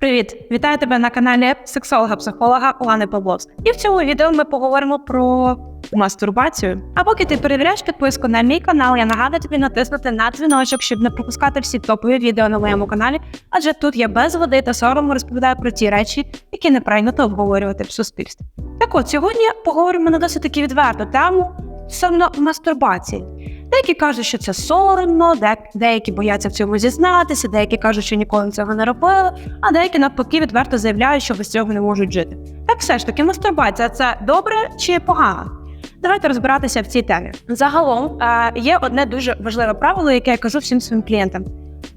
Привіт! Вітаю тебе на каналі сексолога-психолога Олани Павловс. І в цьому відео ми поговоримо про мастурбацію. А поки ти перевіряєш підписку на мій канал, я нагадую тобі натиснути на дзвіночок, щоб не пропускати всі топові відео на моєму каналі, адже тут я без води та сорому розповідаю про ті речі, які не прийнято обговорювати в суспільстві. Так от сьогодні поговоримо на досить таки відверту тему стосовно мастурбації. Деякі кажуть, що це соромно, деякі бояться в цьому зізнатися, деякі кажуть, що ніколи цього не робили, а деякі навпаки відверто заявляють, що без цього не можуть жити. Так все ж таки, мастурбація це добре чи погано? Давайте розбиратися в цій темі. Загалом е, є одне дуже важливе правило, яке я кажу всім своїм клієнтам: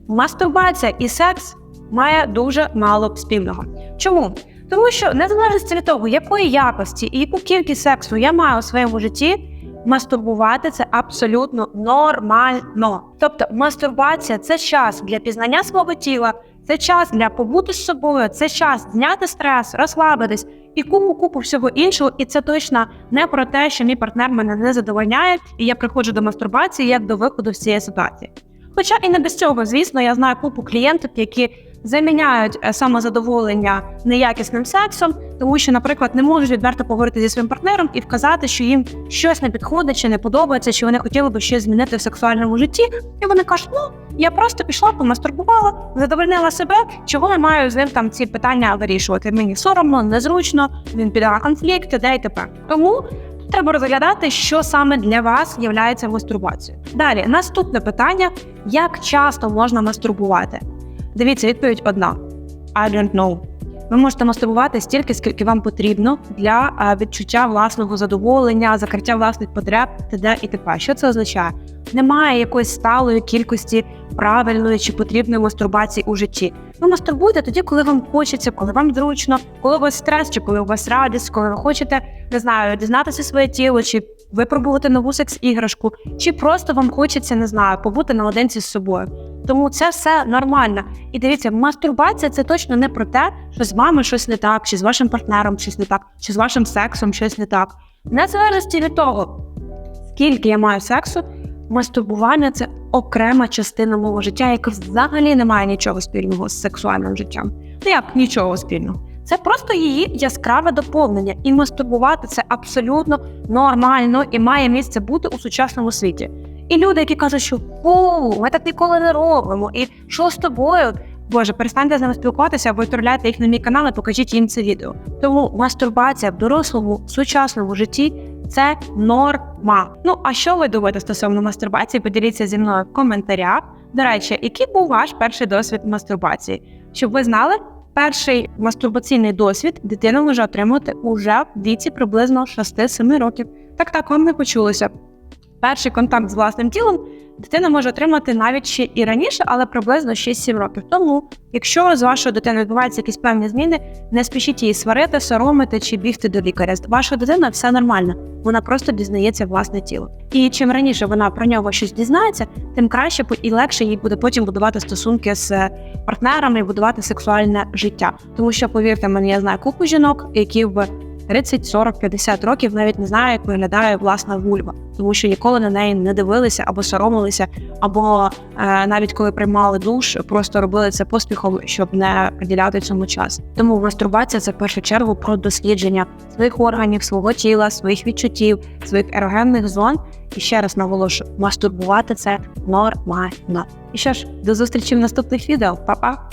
мастурбація і секс має дуже мало спільного. Чому? Тому що незалежно від того, якої якості і яку кількість сексу я маю у своєму житті, мастурбувати це абсолютно нормально. Тобто, мастурбація це час для пізнання свого тіла, це час для побути з собою, це час зняти стрес, розслабитись і купу купу всього іншого. І це точно не про те, що мій партнер мене не задовольняє, і я приходжу до мастурбації як до виходу з цієї ситуації. Хоча і не без цього, звісно, я знаю купу клієнтів, які заміняють е, самозадоволення неякісним сексом, тому що, наприклад, не можуть відверто поговорити зі своїм партнером і вказати, що їм щось не підходить чи не подобається, чи вони хотіли би щось змінити в сексуальному житті. І вони кажуть, ну я просто пішла, помастурбувала, задовольнила себе. Чого я маю з ним там ці питання вирішувати? Мені соромно, незручно, він піде на конфлікт, де і тепер. Тому треба розглядати, що саме для вас є мастурбацією. Далі, наступне питання: як часто можна мастурбувати? Дивіться, відповідь одна: I don't know. Ви можете мастурбувати стільки, скільки вам потрібно для е, відчуття власного задоволення, закриття власних потреб, т.д. і т.п. Що це означає? Немає якоїсь сталої кількості правильної чи потрібної мастурбації у житті. Ви мастурбуєте тоді, коли вам хочеться, коли вам зручно, коли у вас стрес, чи коли у вас радість, коли ви хочете, не знаю, дізнатися своє тіло, чи випробувати нову секс-іграшку, чи просто вам хочеться, не знаю, побути наодинці з собою. Тому це все нормально. І дивіться, мастурбація це точно не про те, що з вами щось не так, чи з вашим партнером щось не так, чи з вашим сексом щось не так. Незалежності від того, скільки я маю сексу, мастурбування це окрема частина мого життя, яка взагалі не має нічого спільного з сексуальним життям. Ну як нічого спільного. Це просто її яскраве доповнення, і мастурбувати це абсолютно нормально і має місце бути у сучасному світі. І люди, які кажуть, що фу, ми так ніколи не робимо, і що з тобою? Боже, перестаньте з ними спілкуватися або відправляйте їх на мій канал і покажіть їм це відео. Тому мастурбація в дорослому сучасному житті це норма. Ну а що ви думаєте стосовно мастурбації? Поділіться зі мною в коментарях. До речі, який був ваш перший досвід мастурбації? Щоб ви знали, перший мастурбаційний досвід дитина може отримати уже в віці приблизно 6-7 років. Так так вам не почулося. Перший контакт з власним тілом дитина може отримати навіть ще і раніше, але приблизно 6-7 років. Тому, якщо з вашою дитиною відбуваються якісь певні зміни, не спішіть її сварити, соромити чи бігти до лікаря. З вашою дитиною все нормально, вона просто дізнається власне тіло. І чим раніше вона про нього щось дізнається, тим краще і легше їй буде потім будувати стосунки з партнерами і будувати сексуальне життя. Тому що, повірте мені, я знаю купу жінок, які в 30, 40, 50 років навіть не знаю, як виглядає власна вульва, тому що ніколи на неї не дивилися або соромилися, або е, навіть коли приймали душ, просто робили це поспіхом, щоб не приділяти цьому час. Тому мастурбація це в першу чергу про дослідження своїх органів, свого тіла, своїх відчуттів, своїх ерогенних зон. І ще раз наголошую, мастурбувати це нормально. І що ж, до зустрічі в наступних відео, Па-па!